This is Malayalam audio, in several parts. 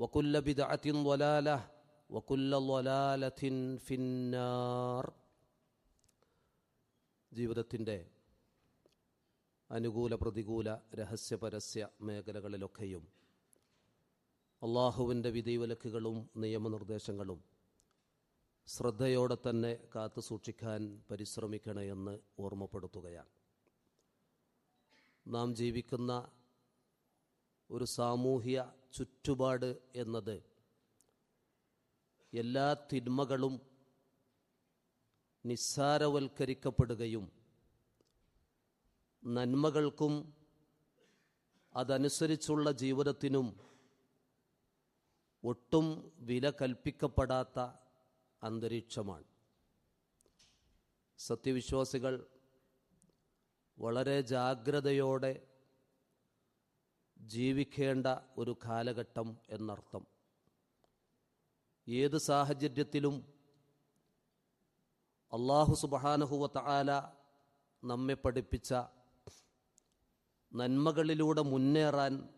وكل بدعة ضلالة وكل ضلالة في النار ജീവിതത്തിൻ്റെ അനുകൂല പ്രതികൂല രഹസ്യ പരസ്യ മേഖലകളിലൊക്കെയും അള്ളാഹുവിൻ്റെ വിധിവിലക്കുകളും നിയമനിർദ്ദേശങ്ങളും ശ്രദ്ധയോടെ തന്നെ കാത്തു സൂക്ഷിക്കാൻ പരിശ്രമിക്കണമെന്ന് ഓർമ്മപ്പെടുത്തുകയാണ് നാം ജീവിക്കുന്ന ഒരു സാമൂഹ്യ ചുറ്റുപാട് എന്നത് എല്ലാ തിന്മകളും നിസ്സാരവൽക്കരിക്കപ്പെടുകയും നന്മകൾക്കും അതനുസരിച്ചുള്ള ജീവിതത്തിനും ഒട്ടും വില കൽപ്പിക്കപ്പെടാത്ത അന്തരീക്ഷമാണ്. സത്യവിശ്വാസികൾ വളരെ ജാഗ്രതയോടെ ജീവിക്കേണ്ട ഒരു കാലഘട്ടം എന്നർത്ഥം. ഏത് സാഹചര്യത്തിലും അള്ളാഹു സുബാനഹുവ താല നമ്മെ പഠിപ്പിച്ച നന്മകളിലൂടെ മുന്നേറാൻ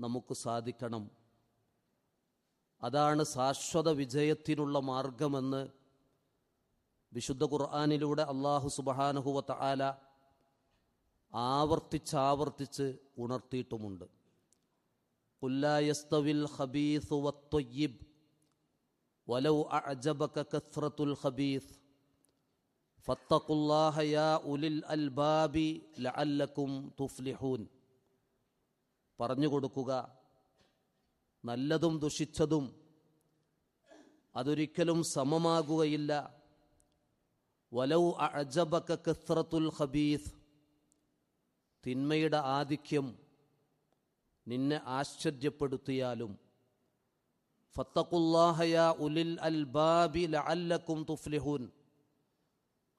നമുക്ക് സാധിക്കണം. അതാണ് ശാശ്വത വിജയത്തിനുള്ള മാർഗമെന്ന് വിശുദ്ധ ഖുർആാനിലൂടെ അള്ളാഹു സുബഹാനഹുവ താല ആവർത്തിച്ചാവർത്തിച്ച് ഉണർത്തിയിട്ടുമുണ്ട്. കുല്ലായസ്തവിൽ ഹബീസ് വത്തൊയ്യിബ് വലൗ അജബക കസ്രത്തുൽ ഹബീസ് ഫത്തഖുല്ലാഹ യാ ഉലിൽ അൽബാബി ലഅല്ലക്കും തുഫ്ലിഹൂൻ. പറഞ്ഞു കൊടുക്കുക നല്ലതും ദുഷിച്ചതും അതൊരിക്കലും സമമാകുകയില്ല. വലൗ അജബക കസ്രത്തുൽ ഖബീസ് തിന്മയുടെ ആധിക്യം നിന്നെ ആശ്ചര്യപ്പെടുത്തിയാലും ഫത്തഖുല്ലാഹയ ഉലിൽ അൽ ബാബി ലഅല്ലക്കും തുഫ്ലിഹുൻ.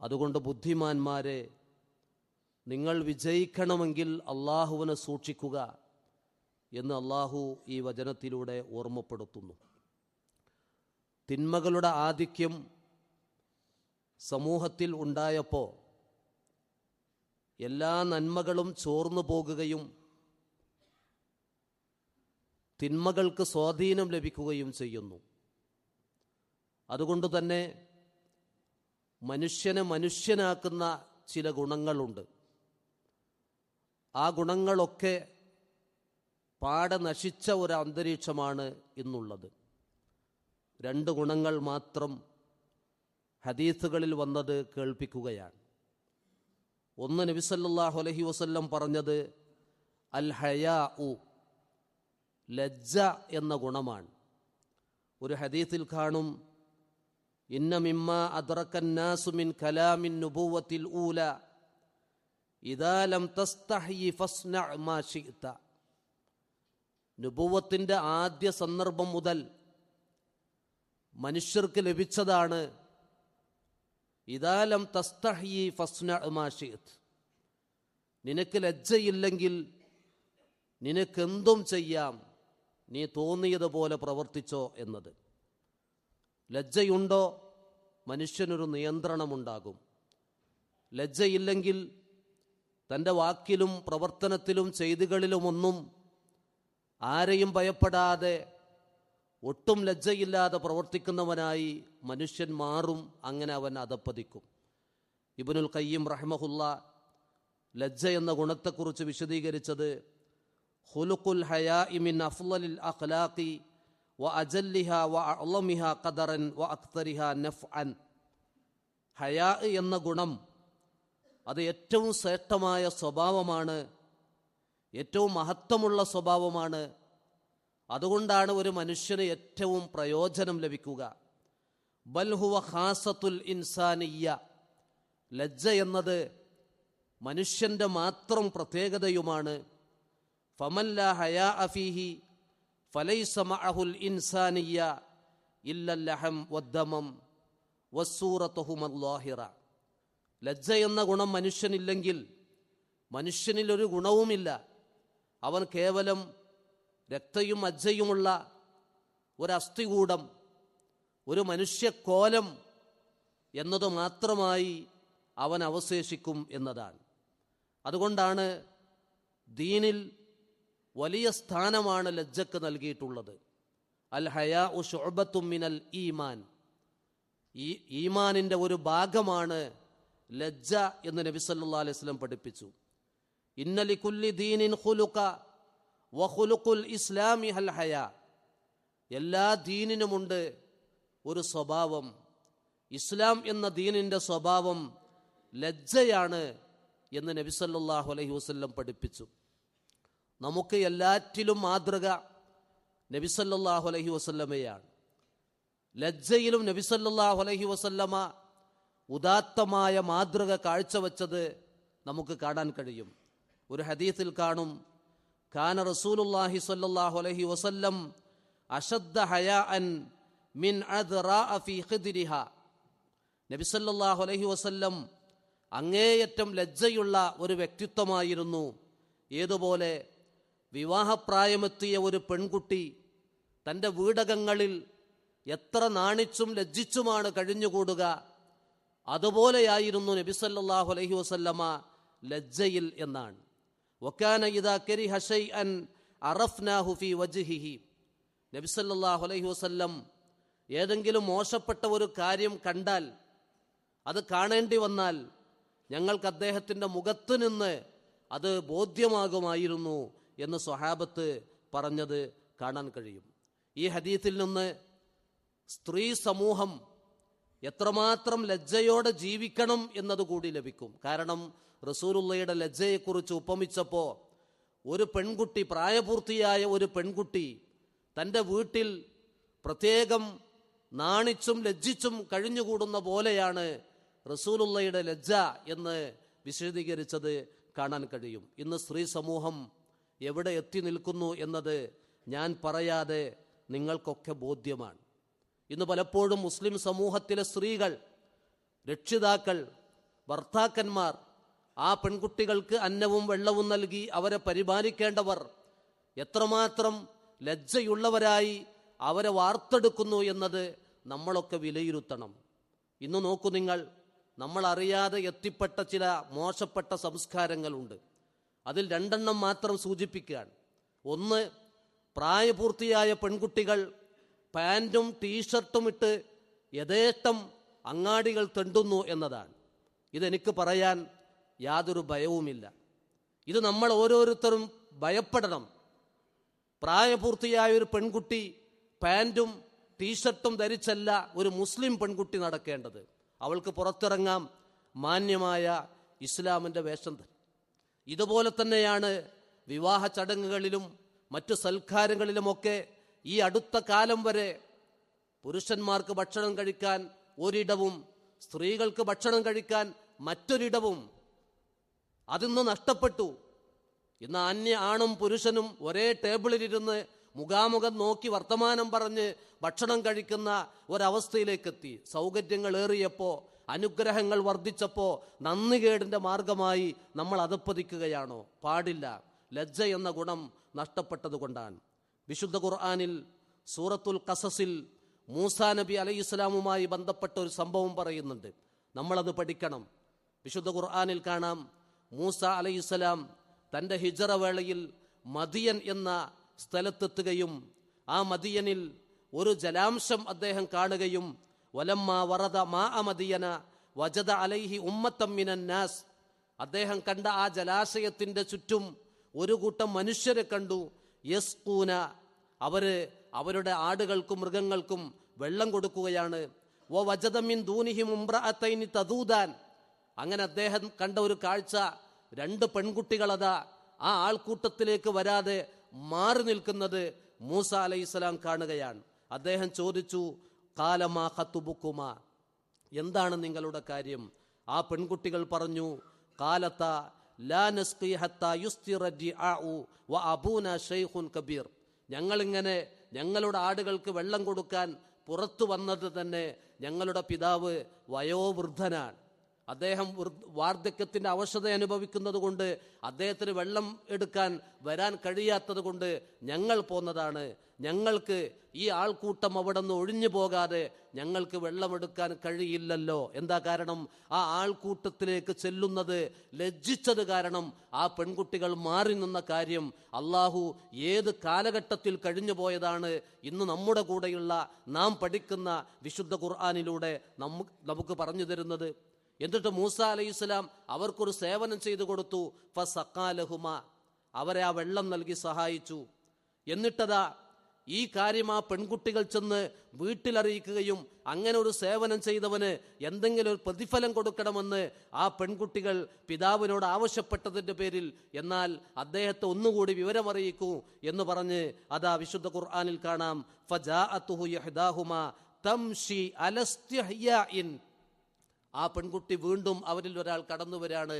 അതുകൊണ്ട് ബുദ്ധിമാന്മാരെ നിങ്ങൾ വിജയിക്കണമെങ്കിൽ അള്ളാഹുവിനെ സൂക്ഷിക്കുക എന്ന് അള്ളാഹു ഈ വചനത്തിലൂടെ ഓർമ്മപ്പെടുത്തുന്നു. തിന്മകളുടെ ആധിക്യം സമൂഹത്തിൽ ഉണ്ടായപ്പോൾ എല്ലാ നന്മകളും ചോർന്നു പോകുകയും തിന്മകൾക്ക് സ്വാധീനം ലഭിക്കുകയും ചെയ്യുന്നു. അതുകൊണ്ട് തന്നെ മനുഷ്യനെ മനുഷ്യനാക്കുന്ന ചില ഗുണങ്ങളുണ്ട്. ആ ഗുണങ്ങളൊക്കെ പാടെ നശിച്ച ഒരു അന്തരീക്ഷമാണ് ഇന്നുള്ളത്. രണ്ട് ഗുണങ്ങൾ മാത്രം ഹദീസുകളിൽ വന്നത് കേൾപ്പിക്കുകയാണ്. ഒന്ന് നബിസല്ലാഹു അലഹി വസ്ല്ലം പറഞ്ഞത് അൽ ഹയാ ഉ ലജ്ജ എന്ന ഗുണമാണ്. ഒരു ഹദീത്തിൽ കാണും ഇന്ന മിമ്മ അദ്റക്കന്നാസുമിൻ കലാമിൻ നുബൂവത്തിൽ ഊല ഇതാലം തസ്തഹി ഫസ്ന മാ ഷിഅ്ത നുബൂവത്തിന്റെ ആദ്യ സന്ദർഭം മുതൽ മനുഷ്യർക്ക് ലഭിച്ചതാണ് ഇദാലം തസ്തഹി ഫസ്ന മാ നിനക്ക് ലജ്ജയില്ലെങ്കിൽ നിനക്കെന്തും ചെയ്യാം. നീ തോന്നിയതുപോലെ പ്രവർത്തിച്ചോ എന്നത്. ലജ്ജയുണ്ടോ? മനുഷ്യനൊരു നിയന്ത്രണമുണ്ടാകും. ലജ്ജയില്ലെങ്കിൽ തന്റെ വാക്കിലും പ്രവർത്തനത്തിലും ചെയ്തികളിലുമൊന്നും ആരെയും ഭയപ്പെടാതെ ഒട്ടും ലജ്ജയില്ലാതെ പ്രവർത്തിക്കുന്നവനായി മനുഷ്യൻ മാറും അങ്ങനെ അവൻ അതപ്പതിക്കും ഇബുനുൽ കയ്യം റഹ്മഹുല്ല ലജ്ജ എന്ന ഗുണത്തെക്കുറിച്ച് വിശദീകരിച്ചത് ഹുലുക്കുൽ ഹയാ ഇമിൻ അഫ്ലലിൽ അഖ്ലാഖി വ അജല്ലിഹ വ അളമിഹ ഖദറൻ വ അക്തരിഹ നഫ് അൻ ഹയാ എന്ന ഗുണം അത് ഏറ്റവും ശ്രേഷ്ഠമായ സ്വഭാവമാണ് ഏറ്റവും മഹത്വമുള്ള സ്വഭാവമാണ് അതുകൊണ്ടാണ് ഒരു മനുഷ്യന് ഏറ്റവും പ്രയോജനം ലഭിക്കുക. ബൽഹുവ ഖാസത്തുൽ ഇൻസാനിയ ലജ്ജ എന്നത് മനുഷ്യന്റെ മാത്രം പ്രത്യേകതയുമാണ്. ഫമല്ല ഹയാ അഫീഹി ഫലൈസ മഅഹുൽ ഇൻസാനിയ ഇല്ലല്ലഹം വദ്ദമം വസ്സൂറത്തുഹുമല്ലാഹിറ ലജ്ജ എന്ന ഗുണം മനുഷ്യനില്ലെങ്കിൽ മനുഷ്യനിലൊരു ഗുണവുമില്ല. അവൻ കേവലം രക്തയും അജ്ജയുമുള്ള ഒരു അസ്ഥികൂടം ഒരു മനുഷ്യക്കോലം എന്നത് മാത്രമായി അവൻ അവശേഷിക്കും എന്നതാണ്. അതുകൊണ്ടാണ് ദീനിൽ വലിയ സ്ഥാനമാണ് ലജ്ജക്ക് നൽകിയിട്ടുള്ളത്. അൽ ഹയാ ഉ ഷോബത്തുമിനൽ മിനൽ ഈമാൻ. ഈ ഈമാനിന്റെ ഒരു ഭാഗമാണ് ലജ്ജ എന്ന് നബി സല്ലാ അലൈഹി വസല്ലം പഠിപ്പിച്ചു. ഇന്നലി കുല്ലി ദീനിൻ ഖുലുക വഖുലുഖുൽ ഇസ്ലാമി ഹൽ ഹയ. എല്ലാ ദീനിനുമുണ്ട് ഒരു സ്വഭാവം. ഇസ്ലാം എന്ന ദീനിന്റെ സ്വഭാവം ലജ്ജയാണ് എന്ന് നബി സല്ലല്ലാഹു അലൈഹി വസ്ല്ലം പഠിപ്പിച്ചു. നമുക്ക് എല്ലാറ്റിലും മാതൃക നബി സല്ലല്ലാഹു അലൈഹി വസല്ലമയാണ്. ലജ്ജയിലും നബി സല്ലല്ലാഹു അലൈഹി വസല്ലമ ഉദാത്തമായ മാതൃക കാഴ്ചവെച്ചത് നമുക്ക് കാണാൻ കഴിയും. ഒരു ഹദീസിൽ കാണും കാന റസൂലുള്ളാഹി സ്വല്ലല്ലാഹു അലൈഹി വസല്ലം അഷദ്ദ ഹയാഅൻ മിൻ അദ്റാഅ ഫീ ഖിദ്രിഹ. നബി സല്ലാഹു അലഹി വസല്ലം അങ്ങേയറ്റം ലജ്ജയുള്ള ഒരു വ്യക്തിത്വമായിരുന്നു. ഏതുപോലെ വിവാഹപ്രായമെത്തിയ ഒരു പെൺകുട്ടി തന്റെ വീടകങ്ങളിൽ എത്ര നാണിച്ചും ലജ്ജിച്ചുമാണ് കഴിഞ്ഞുകൂടുക. അതുപോലെയായിരുന്നു നബി സല്ലല്ലാഹു അലൈഹി വസല്ലമ ലജ്ജയിൽ എന്നാണ്. വക്കാന ഇദാ കരി ഷൈഅൻ അറഫ്നാഹു ഫീ വജ്ഹിഹി. നബി സല്ലല്ലാഹു അലൈഹി വസല്ലം ഏതെങ്കിലും മോശപ്പെട്ട ഒരു കാര്യം കണ്ടാൽ അത് കാണേണ്ടി വന്നാൽ ഞങ്ങൾക്ക് അദ്ദേഹത്തിന്റെ മുഖത്ത് നിന്ന് അത് ബോധ്യമാകുമായിരുന്നു എന്ന് സ്വഹാബത്ത് പറഞ്ഞത് കാണാൻ കഴിയും. ഈ ഹദീത്തിൽ നിന്ന് സ്ത്രീ സമൂഹം എത്രമാത്രം ലജ്ജയോടെ ജീവിക്കണം എന്നതുകൂടി ലഭിക്കും. കാരണം റസൂലുള്ളയുടെ ലജ്ജയെക്കുറിച്ച് ഉപമിച്ചപ്പോൾ ഒരു പെൺകുട്ടി പ്രായപൂർത്തിയായ ഒരു പെൺകുട്ടി തന്റെ വീട്ടിൽ പ്രത്യേകം നാണിച്ചും ലജ്ജിച്ചും കഴിഞ്ഞുകൂടുന്ന പോലെയാണ് റസൂലുള്ളയുടെ ലജ്ജ എന്ന് വിശദീകരിച്ചത് കാണാൻ കഴിയും. ഇന്ന് സ്ത്രീ സമൂഹം എവിടെ എത്തി നിൽക്കുന്നു എന്നത് ഞാൻ പറയാതെ നിങ്ങൾക്കൊക്കെ ബോധ്യമാണ്. ഇന്ന് പലപ്പോഴും മുസ്ലിം സമൂഹത്തിലെ സ്ത്രീകൾ രക്ഷിതാക്കൾ ഭർത്താക്കന്മാർ ആ പെൺകുട്ടികൾക്ക് അന്നവും വെള്ളവും നൽകി അവരെ പരിപാലിക്കേണ്ടവർ എത്രമാത്രം ലജ്ജയുള്ളവരായി അവരെ വാർത്തെടുക്കുന്നു എന്നത് നമ്മളൊക്കെ വിലയിരുത്തണം. ഇന്ന് നോക്കൂ നിങ്ങൾ നമ്മളറിയാതെ എത്തിപ്പെട്ട ചില മോശപ്പെട്ട സംസ്കാരങ്ങളുണ്ട്. അതിൽ രണ്ടെണ്ണം മാത്രം സൂചിപ്പിക്കുകയാണ്. ഒന്ന് പ്രായപൂർത്തിയായ പെൺകുട്ടികൾ പാന്റും ടീഷർട്ടും ഇട്ട് യഥേഷ്ടം അങ്ങാടികൾ തെണ്ടുന്നു എന്നതാണ്. ഇതെനിക്ക് പറയാൻ യാതൊരു ഭയവുമില്ല. ഇത് നമ്മൾ ഓരോരുത്തരും ഭയപ്പെടണം. പ്രായപൂർത്തിയായ ഒരു പെൺകുട്ടി പാന്റും ടീഷർട്ടും ധരിച്ചല്ല ഒരു മുസ്ലിം പെൺകുട്ടി നടക്കേണ്ടത്. അവൾക്ക് പുറത്തിറങ്ങാം. മാന്യമായ ഇസ്ലാമിന്റെ വേഷം ഇതുപോലെ തന്നെയാണ് വിവാഹ ചടങ്ങുകളിലും മറ്റു സൽക്കാരങ്ങളിലുമൊക്കെ ഈ അടുത്ത കാലം വരെ പുരുഷന്മാർക്ക് ഭക്ഷണം കഴിക്കാൻ ഒരിടവും സ്ത്രീകൾക്ക് ഭക്ഷണം കഴിക്കാൻ മറ്റൊരിടവും അതിന്ന് നഷ്ടപ്പെട്ടു. ഇന്ന് അന്യ ആണും പുരുഷനും ഒരേ ടേബിളിലിരുന്ന് മുഖാമുഖം നോക്കി വർത്തമാനം പറഞ്ഞ് ഭക്ഷണം കഴിക്കുന്ന ഒരവസ്ഥയിലേക്കെത്തി. സൗകര്യങ്ങൾ ഏറിയപ്പോൾ അനുഗ്രഹങ്ങൾ വർദ്ധിച്ചപ്പോൾ നന്ദികേടിന്റെ മാർഗമായി നമ്മൾ അതപ്പതിക്കുകയാണോ? പാടില്ല. ലജ്ജ എന്ന ഗുണം നഷ്ടപ്പെട്ടതുകൊണ്ടാണ് വിശുദ്ധ ഖുർആാനിൽ സൂറത്തുൽ കസസിൽ മൂസാ നബി അലൈഹി ഇസ്ലാമുമായി ബന്ധപ്പെട്ട ഒരു സംഭവം പറയുന്നുണ്ട്. നമ്മളത് പഠിക്കണം. വിശുദ്ധ ഖുർആാനിൽ കാണാം മൂസ അലൈഹിസ്സലാം തന്റെ ഹിജറ വേളയിൽ മദിയൻ എന്ന സ്ഥലത്തെത്തുകയും ആ മദിയനിൽ ഒരു ജലാംശം അദ്ദേഹം കാണുകയും വലമ്മ വറദ മാ അമദിയന വജദ അലൈഹി ഉമ്മത്തമ്മിനൻ നാസ്. അദ്ദേഹം കണ്ട ആ ജലാശയത്തിന്റെ ചുറ്റും ഒരു കൂട്ടം മനുഷ്യരെ കണ്ടു. യസ്കൂന അവർ അവരുടെ ആടുകൾക്കും മൃഗങ്ങൾക്കും വെള്ളം കൊടുക്കുകയാണ്. ഓ വജദമിൻ ദൂനിഹി മുംബ്രഅത്തൈനി തദൂദാൻ. അങ്ങനെ അദ്ദേഹം കണ്ട ഒരു കാഴ്ച രണ്ട് പെൺകുട്ടികളതാ ആ ആൾക്കൂട്ടത്തിലേക്ക് വരാതെ മാറി നിൽക്കുന്നത് മൂസ അലൈഹിസ്സലാം കാണുകയാണ്. അദ്ദേഹം ചോദിച്ചു കാലമാ ഹത്തുബുക്കുമ എന്താണ് നിങ്ങളുടെ കാര്യം? ആ പെൺകുട്ടികൾ പറഞ്ഞു കാലത്ത കബീർ. ഞങ്ങളിങ്ങനെ ഞങ്ങളുടെ ആടുകൾക്ക് വെള്ളം കൊടുക്കാൻ പുറത്തു വന്നത് തന്നെ ഞങ്ങളുടെ പിതാവ് വയോവൃദ്ധനാണ്. അദ്ദേഹം വാർദ്ധക്യത്തിന്റെ അവശത അനുഭവിക്കുന്നത് കൊണ്ട് അദ്ദേഹത്തിന് വെള്ളം എടുക്കാൻ വരാൻ കഴിയാത്തത് കൊണ്ട് ഞങ്ങൾ പോന്നതാണ്. ഞങ്ങൾക്ക് ഈ ആൾക്കൂട്ടം അവിടെ നിന്ന് ഒഴിഞ്ഞു പോകാതെ ഞങ്ങൾക്ക് വെള്ളമെടുക്കാൻ കഴിയില്ലല്ലോ. എന്താ കാരണം? ആ ആൾക്കൂട്ടത്തിലേക്ക് ചെല്ലുന്നത് ലജ്ജിച്ചത് കാരണം ആ പെൺകുട്ടികൾ മാറി നിന്ന കാര്യം അള്ളാഹു ഏത് കാലഘട്ടത്തിൽ കഴിഞ്ഞു പോയതാണ് ഇന്ന് നമ്മുടെ കൂടെയുള്ള നാം പഠിക്കുന്ന വിശുദ്ധ ഖുർആാനിലൂടെ നമുക്ക് പറഞ്ഞു തരുന്നത്. എന്നിട്ട് മൂസ അലൈഹി സ്വലാം അവർക്കൊരു സേവനം ചെയ്തു കൊടുത്തു. ഫസക്കാലഹുമ അവരെ ആ വെള്ളം നൽകി സഹായിച്ചു. എന്നിട്ടതാ ഈ കാര്യം ആ പെൺകുട്ടികൾ ചെന്ന് വീട്ടിലറിയിക്കുകയും അങ്ങനെ ഒരു സേവനം ചെയ്തവന് എന്തെങ്കിലും ഒരു പ്രതിഫലം കൊടുക്കണമെന്ന് ആ പെൺകുട്ടികൾ പിതാവിനോട് ആവശ്യപ്പെട്ടതിന്റെ പേരിൽ എന്നാൽ അദ്ദേഹത്തെ ഒന്നുകൂടി വിവരമറിയിക്കൂ എന്ന് പറഞ്ഞ് അതാ വിശുദ്ധ ഖുർആാനിൽ കാണാം. ഫജാഅത്തുഹു യഹ്ദാഹുമ തംഷി ആ പെൺകുട്ടി വീണ്ടും അവരിൽ ഒരാൾ കടന്നു വരാണ്.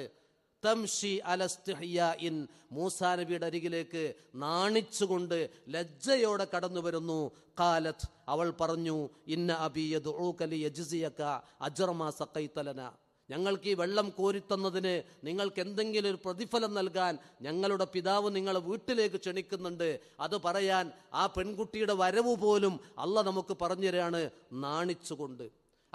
തംഷി അലസ്തിഹ്യാഇൻ മൂസാ നബിയുടെ അരികിലേക്ക് നാണിച്ചുകൊണ്ട് ലജ്ജയോടെ കടന്നു വരുന്നു. കാലത്ത് അവൾ പറഞ്ഞു ഇന്ന അബിയത് അബിയദ് യജിസിയക്ക അജർമാ സക്കൈത്തലന ഞങ്ങൾക്ക് ഈ വെള്ളം കോരിത്തന്നതിന് നിങ്ങൾക്ക് എന്തെങ്കിലും ഒരു പ്രതിഫലം നൽകാൻ ഞങ്ങളുടെ പിതാവ് നിങ്ങളെ വീട്ടിലേക്ക് ക്ഷണിക്കുന്നുണ്ട്. അത് പറയാൻ ആ പെൺകുട്ടിയുടെ വരവ് പോലും അല്ല നമുക്ക് പറഞ്ഞു തരാണ് നാണിച്ചുകൊണ്ട്.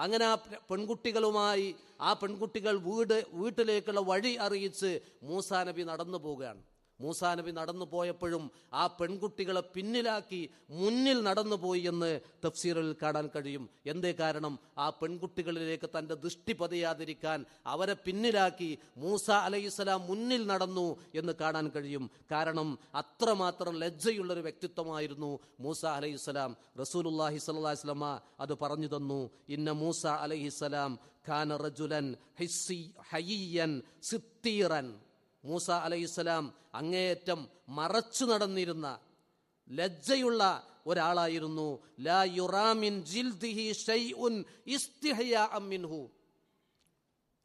അങ്ങനെ ആ പെൺകുട്ടികളുമായി ആ പെൺകുട്ടികൾ വീട് വീട്ടിലേക്കുള്ള വഴി അറിയിച്ച് മൂസാ നബി നടന്നു പോവുകയാണ്. മൂസാ നബി നടന്നു പോയപ്പോഴും ആ പെൺകുട്ടികളെ പിന്നിലാക്കി മുന്നിൽ നടന്നു പോയി എന്ന് തഫ്സീറിൽ കാണാൻ കഴിയും. എന്തേ കാരണം? ആ പെൺകുട്ടികളിലേക്ക് തന്റെ ദൃഷ്ടി പതിയാതിരിക്കാൻ അവരെ പിന്നിലാക്കി മൂസ അലൈഹിസ്സലാം മുന്നിൽ നടന്നു എന്ന് കാണാൻ കഴിയും. കാരണം അത്രമാത്രം ലജ്ജയുള്ളൊരു വ്യക്തിത്വമായിരുന്നു മൂസ അലൈഹിസ്സലാം. റസൂലുല്ലാഹി വസല്ലമ അത് പറഞ്ഞു തന്നു. ഇന്ന മൂസ അലൈഹിസ്സലാം ഖാന റജുലൻ ഹിസ്സി ഹയ്യൻ സിത്തീറൻ. മൂസ അലൈഹിസ്സലാം അങ്ങേയറ്റം മറച്ചു നടന്നിരുന്ന ലജ്ജയുള്ള ഒരാളായിരുന്നു. ലാ യുറാമിൻ ജിൽദിഹി ഷൈഉൻ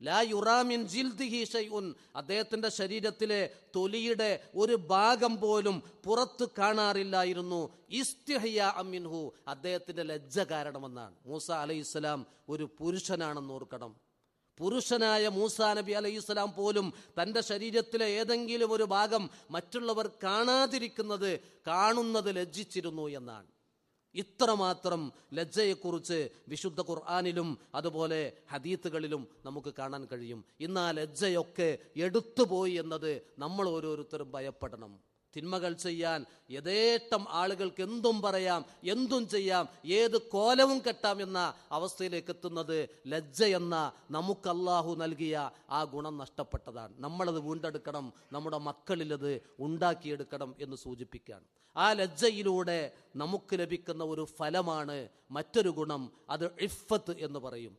ലാ യുറാമിൻ ജിൽദിഹി ഷൈഉൻ അദ്ദേഹത്തിന്റെ ശരീരത്തിലെ തൊലിയുടെ ഒരു ഭാഗം പോലും പുറത്ത് കാണാറില്ലായിരുന്നു. ഇസ്തിഹയ അമിൻഹു അദ്ദേഹത്തിന്റെ ലജ്ജ കാരണമെന്നാണ്. മൂസ അലൈഹിസ്സലാം ഒരു പുരുഷനാണെന്ന് ഓർക്കണം. പുരുഷനായ മൂസാ നബി അലൈഹി സ്വലാം പോലും തന്റെ ശരീരത്തിലെ ഏതെങ്കിലും ഒരു ഭാഗം മറ്റുള്ളവർ കാണാതിരിക്കുന്നത് കാണുന്നത് ലജ്ജിച്ചിരുന്നു എന്നാണ്. ഇത്രമാത്രം ലജ്ജയെക്കുറിച്ച് വിശുദ്ധ ഖുർആാനിലും അതുപോലെ ഹദീത്തുകളിലും നമുക്ക് കാണാൻ കഴിയും. ഇന്ന് ലജ്ജയൊക്കെ എടുത്തുപോയി എന്നത് നമ്മൾ ഓരോരുത്തരും ഭയപ്പെടണം. തിന്മകൾ ചെയ്യാൻ യഥേഷ്ടം ആളുകൾക്ക് എന്തും പറയാം എന്തും ചെയ്യാം ഏത് കോലവും കെട്ടാം എന്ന അവസ്ഥയിലേക്ക് എത്തുന്നത് ലജ്ജ എന്ന നമുക്ക് അള്ളാഹു നൽകിയ ആ ഗുണം നഷ്ടപ്പെട്ടതാണ്. നമ്മളത് വീണ്ടെടുക്കണം നമ്മുടെ മക്കളിലത് ഉണ്ടാക്കിയെടുക്കണം എന്ന് സൂചിപ്പിക്കുകയാണ്. ആ ലജ്ജയിലൂടെ നമുക്ക് ലഭിക്കുന്ന ഒരു ഫലമാണ് മറ്റൊരു ഗുണം അത് ഇഫത്ത് എന്ന് പറയും.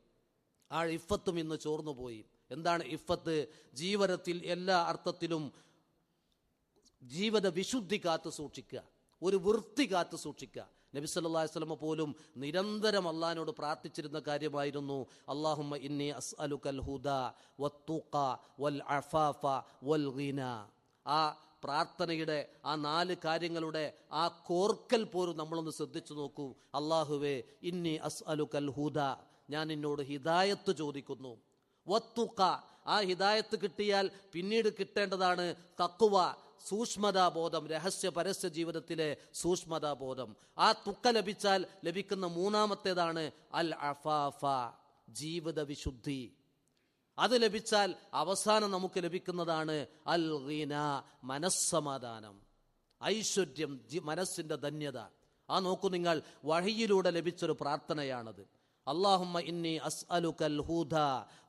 ആ ഇഫത്തും ഇന്ന് ചോർന്നുപോയി. എന്താണ് ഇഫത്ത് ജീവനത്തിൽ എല്ലാ അർത്ഥത്തിലും ജീവിത വിശുദ്ധി കാത്തു സൂക്ഷിക്കുക. ഒരു വൃത്തി കാത്തു സൂക്ഷിക്കുക. നബി സല്ലല്ലാഹു അലൈഹി വസല്ലം പോലും നിരന്തരം അള്ളഹാനോട് പ്രാർത്ഥിച്ചിരുന്ന കാര്യമായിരുന്നു അല്ലാഹുമ്മ ഇന്നി അസ്അലുക്കൽ ഹുദ വത്തുഖ വൽ അഫാഫ വൽ ഗിന. ആ പ്രാർത്ഥനയുടെ ആ നാല് കാര്യങ്ങളുടെ ആ കോർക്കൽ പോലും നമ്മളൊന്ന് ശ്രദ്ധിച്ചു നോക്കൂ. അള്ളാഹുവേ ഇന്നി അസ്അലുക്കൽ ഹുദ. ഞാൻ നിന്നോട് ഹിദായത്ത് ചോദിക്കുന്നു. വത്തുക്ക ആ ഹിദായത്ത് കിട്ടിയാൽ പിന്നീട് കിട്ടേണ്ടതാണ് തക്കുവ സൂക്ഷ്മതാബോധം രഹസ്യ പരസ്യ ജീവിതത്തിലെ സൂക്ഷ്മതാബോധം. ആ തുക്ക ലഭിച്ചാൽ ലഭിക്കുന്ന മൂന്നാമത്തേതാണ് അൽ അഫാഫ ജീവിത വിശുദ്ധി. അത് ലഭിച്ചാൽ അവസാനം നമുക്ക് ലഭിക്കുന്നതാണ് അൽ ഗീന മനസ്സമാധാനം. ഐശ്വര്യം മനസ്സിന്റെ ധന്യത. ആ നോക്കൂ നിങ്ങൾ വഴിയിലൂടെ ലഭിച്ചൊരു പ്രാർത്ഥനയാണത്. അസ്അലുക്കൽ ഹൂദ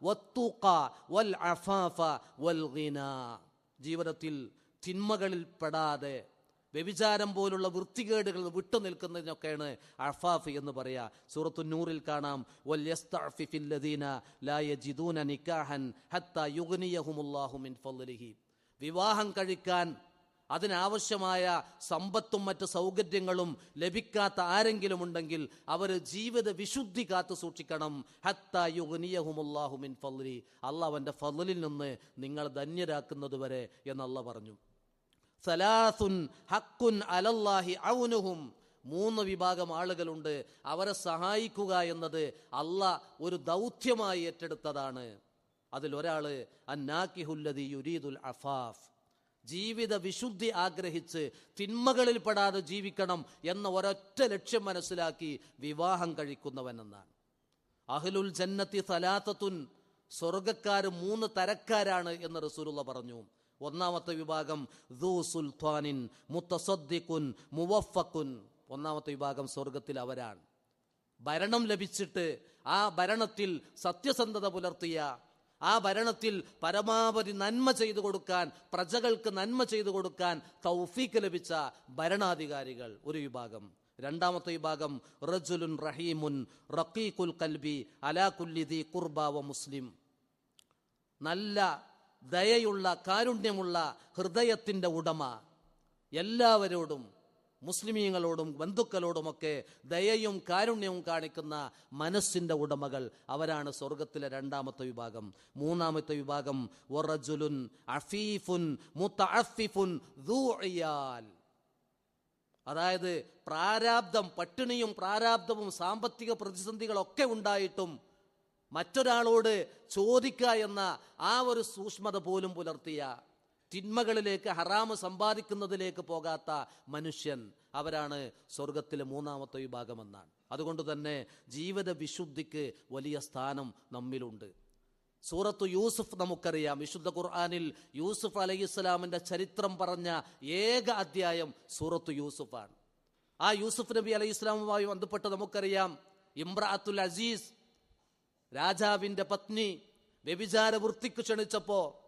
വത്തുഖ വൽ അഫാഫ വൽ ഗിന. ജീവിതത്തിൽ തിന്മകളിൽ പെടാതെ വ്യഭിചാരം പോലുള്ള വൃത്തികേടുകൾ വിട്ടു നിൽക്കുന്നതിനൊക്കെയാണ് അഫാഫ് എന്ന് പറയാ. സൂറത്തു നൂറിൽ കാണാം വിവാഹം കഴിക്കാൻ അതിനാവശ്യമായ സമ്പത്തും മറ്റ് സൗകര്യങ്ങളും ലഭിക്കാത്ത ആരെങ്കിലും ഉണ്ടെങ്കിൽ അവർ ജീവിത വിശുദ്ധി കാത്തു സൂക്ഷിക്കണം. ഹത്താ യുഗനിയഹുമുല്ലാഹുമിൻ ഫളിഹി അള്ളാഹ് അവന്റെ നിന്ന് നിങ്ങൾ ധന്യരാക്കുന്നത് വരെ എന്നല്ല പറഞ്ഞു. സലാസുൻ ഹക്കുൻ അലല്ലാഹി ഔനുഹും. മൂന്ന് വിഭാഗം ആളുകളുണ്ട്. അവരെ സഹായിക്കുക എന്നത് അല്ല ഒരു ദൗത്യമായി ഏറ്റെടുത്തതാണ്. അതിലൊരാൾ അന്നാക്കിഹുല്ലതി യുരീദുൽ അഫാഫ്. ജീവിത വിശുദ്ധി ആഗ്രഹിച്ച് തിന്മകളിൽ പെടാതെ ജീവിക്കണം എന്ന ഒരൊറ്റ ലക്ഷ്യം മനസ്സിലാക്കി വിവാഹം കഴിക്കുന്നവൻ എന്നാണ് അഹ്ലുൽ ജന്നത്തി സലാത്തത്തുൻ സ്വർഗക്കാർ മൂന്ന് തരക്കാരാണ് എന്ന് റസൂലുള്ള പറഞ്ഞു. ഒന്നാമത്തെ വിഭാഗം ദൂ സുൽത്താനിൻ മുത്തസദ്ദിഖുൻ മുവഫക്കുൻ ഒന്നാമത്തെ വിഭാഗം സ്വർഗത്തിൽ അവരാണ്. ഭരണം ലഭിച്ചിട്ട് ആ ഭരണത്തിൽ സത്യസന്ധത പുലർത്തിയ ആ ഭരണത്തിൽ പരമാവധി നന്മ ചെയ്തു കൊടുക്കാൻ പ്രജകൾക്ക് നന്മ ചെയ്തു കൊടുക്കാൻ തൗഫീക്ക് ലഭിച്ച ഭരണാധികാരികൾ ഒരു വിഭാഗം. രണ്ടാമത്തെ വിഭാഗം റജുലുൻ റഹീമുൻ റഖീഖുൽ കൽബി അലാ കുർബാവ മുസ്ലിം. നല്ല ദയയുള്ള കാരുണ്യമുള്ള ഹൃദയത്തിന്റെ ഉടമ. എല്ലാവരോടും മുസ്ലിമീങ്ങളോടും ബന്ധുക്കളോടുമൊക്കെ ദയയും കാരുണ്യവും കാണിക്കുന്ന മനസ്സിന്റെ ഉടമകൾ അവരാണ് സ്വർഗത്തിലെ രണ്ടാമത്തെ വിഭാഗം. മൂന്നാമത്തെ വിഭാഗം വറജുലുൻ അഫീഫുൻ മുത്തഅഫിഫുൻ അതായത് പ്രാരാബ്ദം പട്ടിണിയും പ്രാരാബ്ദവും സാമ്പത്തിക പ്രതിസന്ധികളൊക്കെ ഉണ്ടായിട്ടും മറ്റൊരാളോട് ചോദിക്കുക എന്ന ആ ഒരു സൂക്ഷ്മത പോലും പുലർത്തിയ തിന്മകളിലേക്ക് ഹറാമ് സമ്പാദിക്കുന്നതിലേക്ക് പോകാത്ത മനുഷ്യൻ അവരാണ് സ്വർഗത്തിലെ മൂന്നാമത്തെ വിഭാഗമെന്നാണ്. അതുകൊണ്ട് തന്നെ ജീവിത വിശുദ്ധിക്ക് വലിയ സ്ഥാനം നമ്മിലുണ്ട്. സൂറത്ത് യൂസുഫ് നമുക്കറിയാം. വിശുദ്ധ ഖുർആാനിൽ യൂസുഫ് അലൈഹിസ്സലാമിന്റെ ചരിത്രം പറഞ്ഞ ഏക അധ്യായം സൂറത്ത് യൂസുഫാണ്. ആ യൂസുഫ് നബി അലൈഹി ഇസ്ലാമുമായി ബന്ധപ്പെട്ട് നമുക്കറിയാം. ഇമ്രാത്തുൽ അസീസ് രാജാവിന്റെ പത്നി വ്യഭിചാര വൃത്തിക്ക് ക്ഷണിച്ചപ്പോ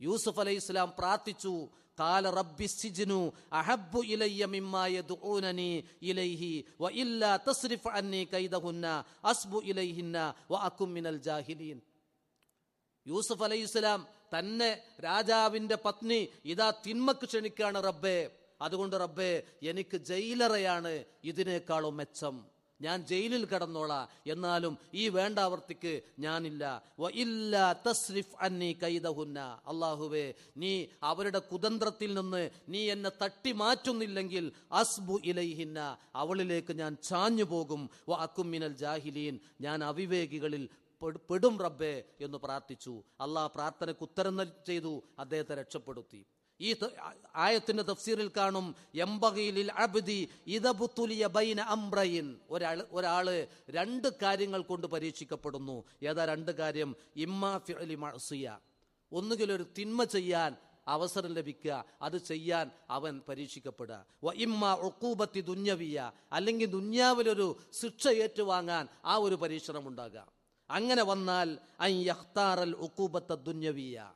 യൂസുഫ് അലൈഹി ഇസ്ലാം പ്രാർത്ഥിച്ചു കാല റബ്ബി സിജ്നു അഹബ്ബു ഇലയ്യ മിമ്മാ യദ്ഊനനി ഇലൈഹി വ ഇല്ലാ തസ്രിഫ് അന്നി കൈദഹുന്ന അസ്ബു ഇലൈഹിന്ന വ അകും മിനൽ ജാഹിലീൻ. യൂസുഫ് അലൈഹി ഇസ്ലാം തന്നെ രാജാവിന്റെ പത്നി ഇതാ തിന്മക്ക് ക്ഷണിക്കാണ് റബ്ബേ. അതുകൊണ്ട് റബ്ബേ എനിക്ക് ജയിലറയാണ് ഇതിനേക്കാളും മെച്ചം. ഞാൻ ജയിലിൽ കടന്നോളാ. എന്നാലും ഈ വേണ്ടാവർത്തിക്ക് ഞാനില്ല. ഇല്ല തസ്രിഫ് അന്നി കൈതഹുന്ന അള്ളാഹുവേ നീ അവരുടെ കുതന്ത്രത്തിൽ നിന്ന് നീ എന്നെ തട്ടി മാറ്റുന്നില്ലെങ്കിൽ അസ്ബു ഇലൈഹിന്ന. അവളിലേക്ക് ഞാൻ ചാഞ്ഞു പോകും. വ അക്കും മിനൽ ജാഹിലീൻ. ഞാൻ അവിവേകികളിൽ പെടും റബ്ബേ എന്ന് പ്രാർത്ഥിച്ചു. അള്ളാഹ് പ്രാർത്ഥനയ്ക്ക് ഉത്തരം ചെയ്തു. അദ്ദേഹത്തെ രക്ഷപ്പെടുത്തി. ഈ ആയത്തിന്റെ തഫ്സീറിൽ കാണും എംബകയിലിൽ അബ്ദി ഇതബുത്തുലിയ ബൈന അംബ്രയിൻ ഒരാൾ ഒരാൾ രണ്ട് കാര്യങ്ങൾ കൊണ്ട് പരീക്ഷിക്കപ്പെടുന്നു. ഏതാ രണ്ട് കാര്യം? ഇമ്മാ ഫിഅലി മഅസിയ. ഒന്നുകിൽ ഒരു തിന്മ ചെയ്യാൻ അവസരം ലഭിക്കുക അത് ചെയ്യാൻ അവൻ പരീക്ഷിക്കപ്പെടുക. വ ഇമ്മ ഒക്കൂബത്തി ദുന്യവിയ. അല്ലെങ്കിൽ ദുന്യാവിലൊരു ശിക്ഷ ഏറ്റുവാങ്ങാൻ ആ ഒരു പരീക്ഷണം ഉണ്ടാകുക. അങ്ങനെ വന്നാൽ ഐ യഖ്താറൽ ഒക്കൂബത്ത ദുന്യവിയ.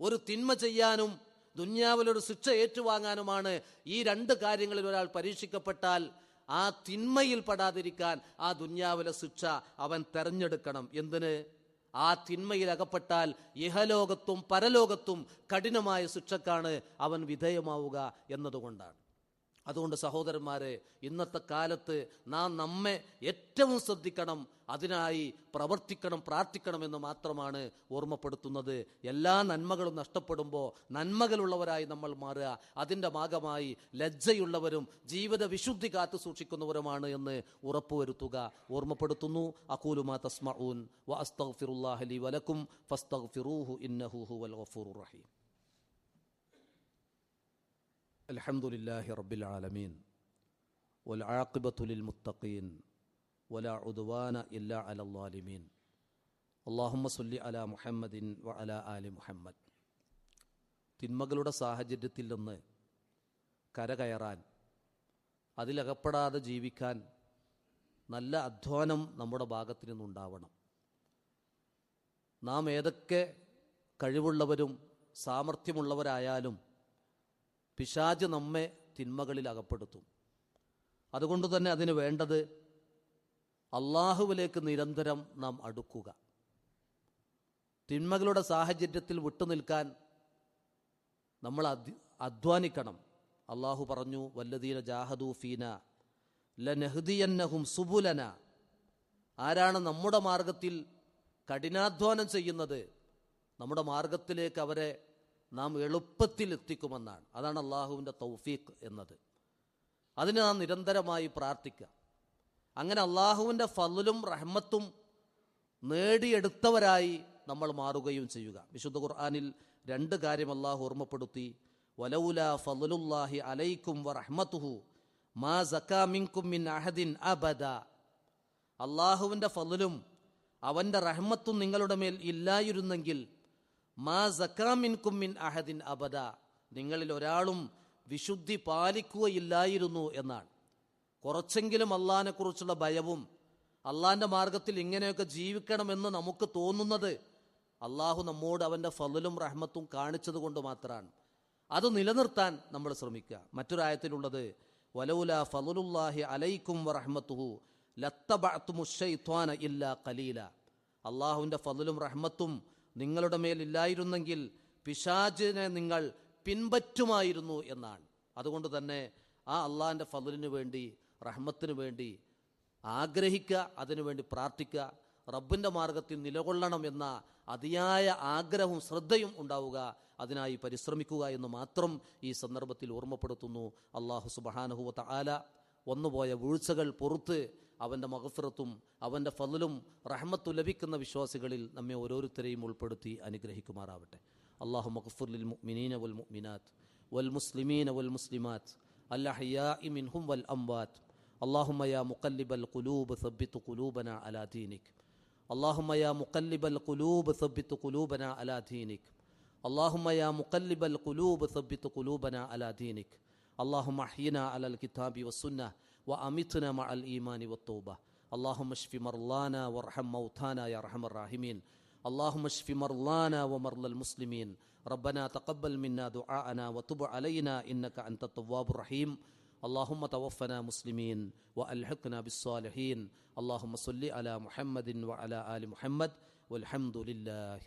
ഒരു തിന്മ ചെയ്യാനും ദുന്യാവിലൊരു ശിക്ഷ ഏറ്റുവാങ്ങാനുമാണ് ഈ രണ്ട് കാര്യങ്ങളിൽ ഒരാൾ പരീക്ഷിക്കപ്പെട്ടാൽ ആ തിന്മയിൽ പെടാതിരിക്കാൻ ആ ദുന്യാവിലെ ശിക്ഷ അവൻ തെരഞ്ഞെടുക്കണം. എന്തിന്? ആ തിന്മയിൽ അകപ്പെട്ടാൽ ഇഹലോകത്തും പരലോകത്തും കഠിനമായ ശിക്ഷക്കാണ് അവൻ വിധേയമാവുക എന്നതുകൊണ്ടാണ്. അതുകൊണ്ട് സഹോദരന്മാരെ ഇന്നത്തെ കാലത്ത് നാം നമ്മെ ഏറ്റവും ശ്രദ്ധിക്കണം അതിനായി പ്രവർത്തിക്കണം പ്രാർത്ഥിക്കണം പ്രാർത്ഥിക്കണമെന്ന് മാത്രമാണ് ഓർമ്മപ്പെടുത്തുന്നത്. എല്ലാ നന്മകളും നഷ്ടപ്പെടുമ്പോൾ നന്മകളുള്ളവരായി നമ്മൾ മാറുക. അതിന്റെ ഭാഗമായി ലജ്ജയുള്ളവരും ജീവിത വിശുദ്ധി കാത്തു സൂക്ഷിക്കുന്നവരുമാണ് എന്ന് ഉറപ്പുവരുത്തുക. ഓർമ്മപ്പെടുത്തുന്നു അക്കൂലുമാ തസ്മഊൻ വ അസ്തഗ്ഫിറുല്ലാഹി വലക്കും ഫസ്തഗ്ഫിറൂഹു ഇന്നഹു ഹുവൽ ഗഫൂറുർ റഹീം. الحمد لله رب العالمين والعاقبة للمتقين ولا عدوان إلا على الظالمين اللهم صل على محمد وعلى آل محمد തിന്മകളുടെ സാഹചര്യത്തിൽ നിന്ന് കരകയറാൻ അതിലകപ്പെടാതെ ജീവിക്കാൻ നല്ല അധ്വാനം നമ്മുടെ ഭാഗത്തു നിന്നുണ്ടാവണം നാം ഏതൊക്കെ കഴിവുള്ളവരും സാമർഥ്യമുള്ളവരായാലും പിശാജ് നമ്മെ തിന്മകളിൽ അകപ്പെടുത്തും അതുകൊണ്ട് തന്നെ അതിന് വേണ്ടത് അള്ളാഹുവിലേക്ക് നിരന്തരം നാം അടുക്കുക. തിന്മകളുടെ സാഹചര്യത്തിൽ വിട്ടുനിൽക്കാൻ നമ്മൾ അധ്വാനിക്കണം. അള്ളാഹു പറഞ്ഞു വല്ലതീന ജാഹദൂ ഫീന ലനഹ്ദിയന്നഹും സുബുലന. ആരാണ് നമ്മുടെ മാർഗത്തിൽ കഠിനാധ്വാനം ചെയ്യുന്നത്? നമ്മുടെ മാർഗത്തിലേക്ക് അവരെ നാം എളുപ്പത്തിൽ എത്തിക്കുമെന്നാണ് അതാണ് അള്ളാഹുവിന്റെ തൗഫീഖ് എന്നത്. അതിന് നാം നിരന്തരമായി പ്രാർത്ഥിക്കുക. അങ്ങനെ അള്ളാഹുവിന്റെ ഫലും റഹ്മത്തും നേടിയെടുത്തവരായി നമ്മൾ മാറുകയും ചെയ്യുക. വിശുദ്ധ ഖുർആാനിൽ രണ്ട് കാര്യം അള്ളാഹു ഓർമ്മപ്പെടുത്തി. വലൗല ഫലുല്ലാഹി അലൈക്കും വറഹ്മത്തുഹു മാ സക്കാമിൻകും മിൻ അഹദിൻ അബദ. അള്ളാഹുവിന്റെ ഫലും അവന്റെ റഹ്മത്തും നിങ്ങളുടെ മേൽ ഇല്ലായിരുന്നെങ്കിൽ മാ സക്കാമിൻകും മിൻ അഹദിൻ അബദ. നിങ്ങളിൽ ഒരാളും വിശുദ്ധി പാലിക്കുകയില്ലായിരുന്നു എന്നാണ്. കുറച്ചെങ്കിലും അള്ളാഹിനെക്കുറിച്ചുള്ള ഭയവും അള്ളാഹിന്റെ മാർഗത്തിൽ ഇങ്ങനെയൊക്കെ ജീവിക്കണമെന്ന് നമുക്ക് തോന്നുന്നത് അള്ളാഹു നമ്മോട് അവന്റെ ഫലലും റഹ്മത്തും കാണിച്ചത് കൊണ്ട് മാത്രമാണ് അത് നിലനിർത്താൻ നമ്മൾ ശ്രമിക്കുക. മറ്റൊരായത്തിലുള്ളത് വലൗല ഫലുല്ലാഹി അലൈക്കും വറഹ്മത്തുഹു ലത്തബഅത്തുമുഷൈത്വാന ഇല്ല കലീല അള്ളാഹുവിന്റെ ഫലലും റഹ്മത്തും നിങ്ങളുടെ മേലില്ലായിരുന്നെങ്കിൽ പിശാചിനെ നിങ്ങൾ പിൻപറ്റുമായിരുന്നു എന്നാണ്. അതുകൊണ്ട് തന്നെ ആ അള്ളാഹിന്റെ ഫലലിന് വേണ്ടി റഹ്മത്തിന് വേണ്ടി ആഗ്രഹിക്കുക അതിനുവേണ്ടി പ്രാർത്ഥിക്കുക റബ്ബിന്റെ മാർഗത്തിൽ നിലകൊള്ളണം എന്ന അതിയായ ആഗ്രഹവും ശ്രദ്ധയും ഉണ്ടാവുക അതിനായി പരിശ്രമിക്കുക എന്ന് മാത്രം ഈ സന്ദർഭത്തിൽ ഓർമ്മപ്പെടുത്തുന്നു. അള്ളാഹു സുബഹാനഹുവത്ത ആല ഒന്നുപോയ വീഴ്ചകൾ പൊറുത്ത് അവൻ്റെ മഹഫിറത്തും അവൻ്റെ ഫലലും റഹ്മത്തു ലഭിക്കുന്ന വിശ്വാസികളിൽ നമ്മെ ഓരോരുത്തരെയും ഉൾപ്പെടുത്തി അനുഗ്രഹിക്കുമാറാവട്ടെ അള്ളാഹു മഖഫുർലിൽ മുഅ്മിനീന വൽ മുഅ്മിനാത്ത് വൽ മുസ്ലിമീന വൽ മുസ്ലിമാത്ത് അല്ലഹയ്യാഇ മിൻഹും വൽ അംവാത്ത് اللهم يا مقلب القلوب ثبت قلوبنا على دينك اللهم يا مقلب القلوب ثبت قلوبنا على دينك اللهم يا مقلب القلوب ثبت قلوبنا على دينك اللهم احينا على الكتاب والسنه وامتنا مع الإيمان والتوبة. اللهم اشف مرضانا وارحم موتانا يا أرحم الراحمين. اللهم اشف مرضانا ومرضى المسلمين. ربنا تقبل منا دعاءنا وتب علينا إنك أنت التواب الرحيم. اللهم توفنا مسلمين وألحقنا بالصالحين. اللهم صل على محمد وعلى آل محمد. والحمد لله